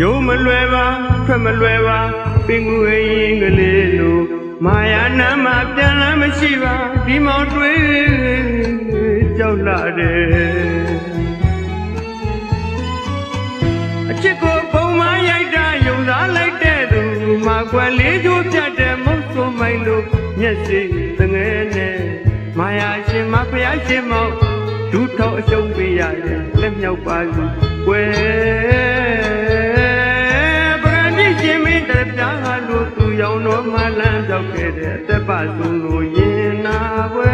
ယုံမလွယ်ပါထွက်မလွယ်ပါပင်ကိုယ်ရင်ကလေးလိုမာယာနာမပြန်လာမရှိပါဒီမောင်တွေးကြောက်လာတယ်အချစ်ကိုပုံမရိုက်တာယုံစားလိုက်တဲ့သူမာကွယ်လေးချိုးပြတ်တဲ့မုတ်ဆိုမိုင်လိုမျက်စိတငယ်နဲ့မာယာရှင်မဖျားရှင်မောင်ဒူးထောက်အရှုံးပေးရတဲ့လက်မြောက်ပါလူကွယ် ရောင်တော်မှလမ်းပြောက်ခဲ့တဲ့အသက်ပါဆုံးလို့ရင်နာပွဲ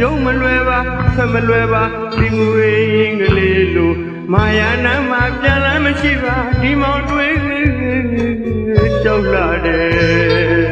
ယုံမလွယ်ပါဆက်မလွယ်ပါဒီငွေရင်ကလေးလို့မာယာနာမှာပြန်လာမရှိပါဒီမောင်တွေကြောက်လာတယ်ယုံ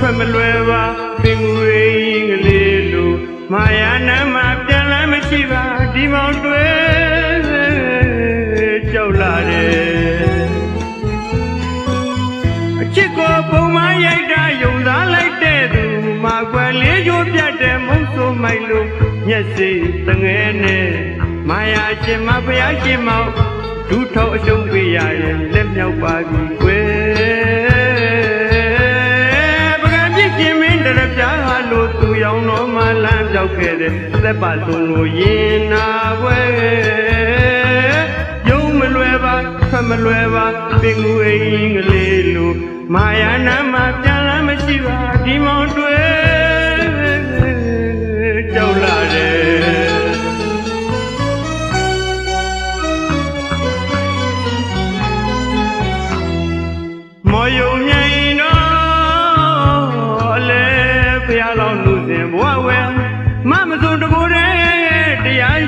ထွက်မလွယ်ပါပင်ငွေရင်ကလေးလိုမာယာနာမပြန်လာမရှိပါဒီမောင်တွေကြောက်လာတယ်အချစ်ကိုပုံမရိုက်တာယုံသားလိုက်တဲ့သူမာကွယ်လေးချိုးပြတ်တဲ့မုတ်ဆိုမိုင်လိုမျက်စိတငယ်နဲ့မာယာရှင်မဖျားရှင်မောင်ဒူးထောက်အရှုံးပေးရရင်လက်မြောက်ပါပြီကွယ်ပကံ ပြစ်ခြင်းမင်းတရပြားဟာလို့သူရောင်တော်မှလမ်းပြောက်ခဲ့တဲ့သက်ပါဆုံးလို့ရင်နာပွဲယုံမလွယ်ပါထွက်မလွယ်ပါပင်ကိုယ်ရင်ကလေးလို့မာယာနာမှာပြန်လာမရှိပါဒီမောင်တွေ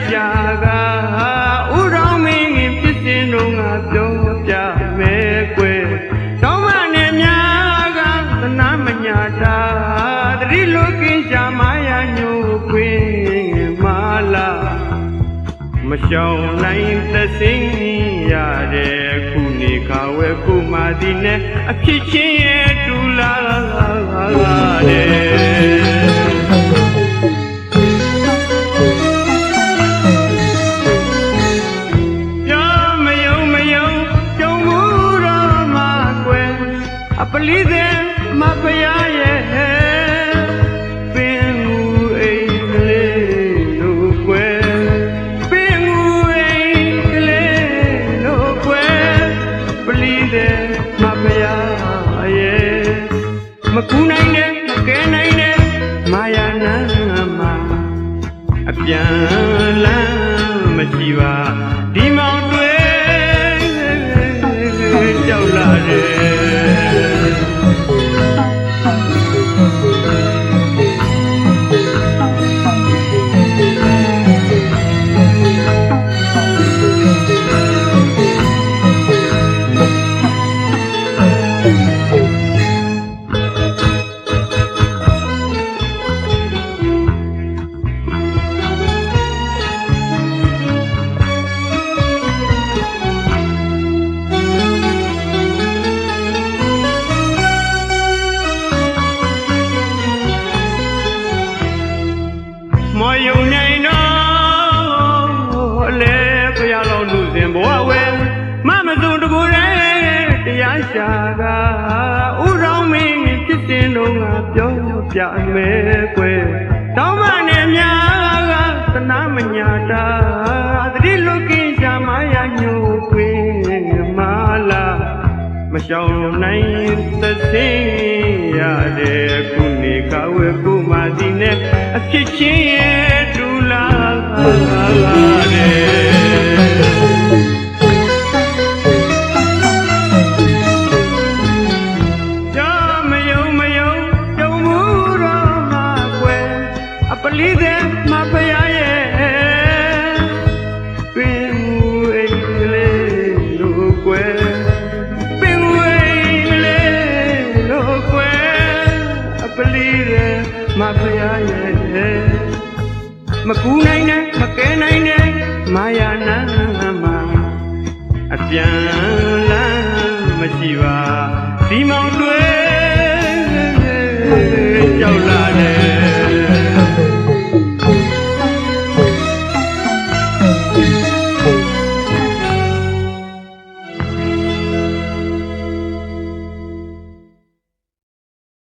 တရားရှာကဥတော်မင်းဖြစ်စဉ်တော့ငါပြောပြမယ်ကွယ်တောင်းမနဲ့များကသနာမညာတာတတိလုကင်းရှာမာယာညိုခွင်းမာလာမရှောင်နိုင်သစင်းရတဲ့ခုနေခါဝဲခုမာဒီနဲ့အဖြစ်ချင်း အပလီတဲ့မဖယားရဲ့ပင်ငူအိမ်ကလေးတို့ကွယ်ပင်ငူအိမ်ကလေးတို့ကွယ်ပလီတဲ့မဖယားရဲ့မကူနိုင်တဲ့မကဲနိုင်တဲ့မာယာနာမှာအပြန်လန်းမရှိပါ ရားရှာကဥတော်မင်းဖြစ်တင်တော့ငါပြောပြမယ်ကွယ်တောင်းမနဲ့များကသနာမညာတာတတိလုကင်းရှာမရညိုခွင်းမာလာမရှောင်နိုင်သသိရတဲ့ခုနေကဝဲကုမာဒီနဲ့အဖြစ်ချင်းရဲ့ဒူလာ 40မှာဖရာရဲ့ပင်မူအိမ်ကလေးလို့ကွယ်ပင်မူအိမ်ကလေးလို့ကွယ်အပလီတဲ့မှာဖရာရဲ့မကူနိုင်နဲ့မကဲနိုင်နဲ့မာယာနာမှာအပြန်လမ်းမရှိပါဒီမောင်တွေကြောက်လာတယ်